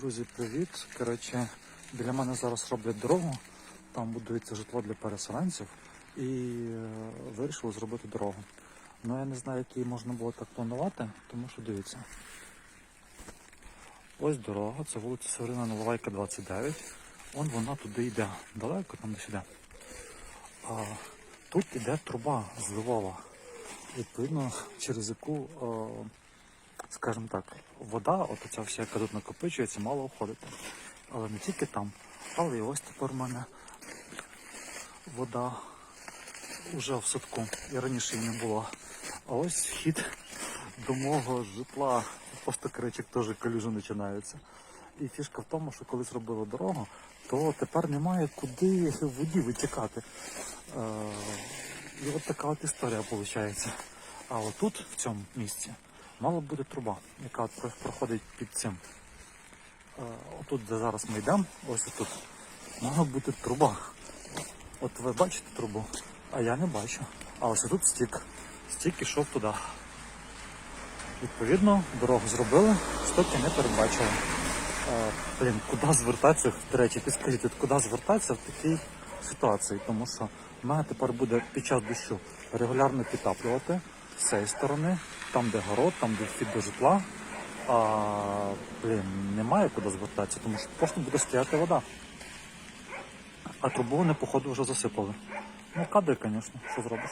Друзі, привіт. Коротше, біля мене зараз роблять дорогу, там будується житло для переселенців і е, вирішили зробити дорогу. Ну я не знаю, як її можна було так планувати, тому що дивіться. Ось дорога, це вулиця Северина Наливайка, 29. Он вона туди йде. Далеко там десь іде. А, тут іде труба з Львова. Відповідно, через яку, е, скажімо так, вода, от ця вся, яка тут накопичується, мало входити. Але не тільки там, але і ось тепер в мене вода вже в садку. І раніше її не було. А ось вхід до мого житла. Просто кричик теж калюжі починаються. І фішка в тому, що коли зробили дорогу, то тепер немає куди воді витікати. Е, і от така от історія виходить. А отут, в цьому місці, мала бути труба, яка от проходить під цим. Е, отут, де зараз ми йдемо, ось тут, мала бути труба. От ви бачите трубу, а я не бачу. А ось тут стік. Стік ішов туди. Відповідно, дорогу зробили, стоки не передбачили. Е, блін, куди звертатися, до речі, підскажіть, куди звертатися в такій ситуації, тому що в мене тепер буде під час дощу регулярно підтаплювати з цієї сторони, там де город, там де вхід до житла. А блін, немає куди звертатися, тому що просто буде стояти вода. А трубу вони, походу, вже засипали. Ну, кадри, звісно, що зробиш.